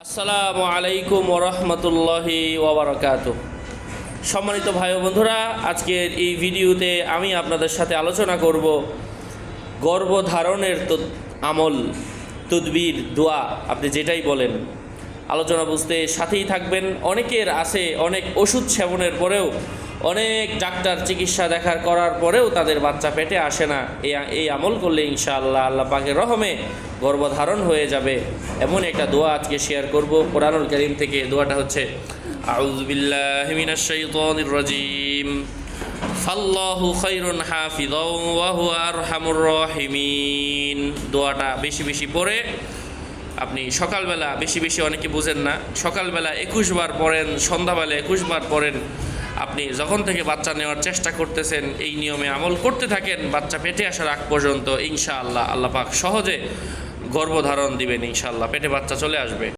আসসালামু আলাইকুম ওরহমতুল্লাহি ওবরাকাত সম্মানিত ভাই বন্ধুরা, আজকের এই ভিডিওতে আমি আপনাদের সাথে আলোচনা করব গর্ভধারণের আমল, তদবির, দোয়া, আপনি যেটাই বলেন। আলোচনা বুঝতে সাথেই থাকবেন। অনেকের আছে অনেক ওষুধ সেবনের পরেও অনেক ডাক্তার চিকিৎসা দেখার করার পরেও তাদের বাচ্চা পেটে আসে না। এই আমল করলে ইনশাআল্লাহ আল্লাহ পাকের রহমে গর্ভধারণ হয়ে যাবে। এমন একটা দোয়া আজকে শেয়ার করব কোরআনুল করিম থেকে। দোয়াটা হচ্ছে খাইরুন দোয়াটা বেশি বেশি পড়ে। আপনি সকালবেলা, বেশি বেশি অনেকে বুঝেন না, সকালবেলা একুশ বার পড়েন, সন্ধ্যাবেলা একুশ বার পড়েন। আপনি যখন থেকে বাচ্চা নেওয়ার চেষ্টা করতেছেন, এই নিয়মে আমল করতে থাকেন, বাচ্চা পেটে আসার আগ পর্যন্ত ইনশাআল্লাহ আল্লাহ পাক সহজে গর্ভধারণ দিবেন ইনশাআল্লাহ, পেটে বাচ্চা চলে আসবে।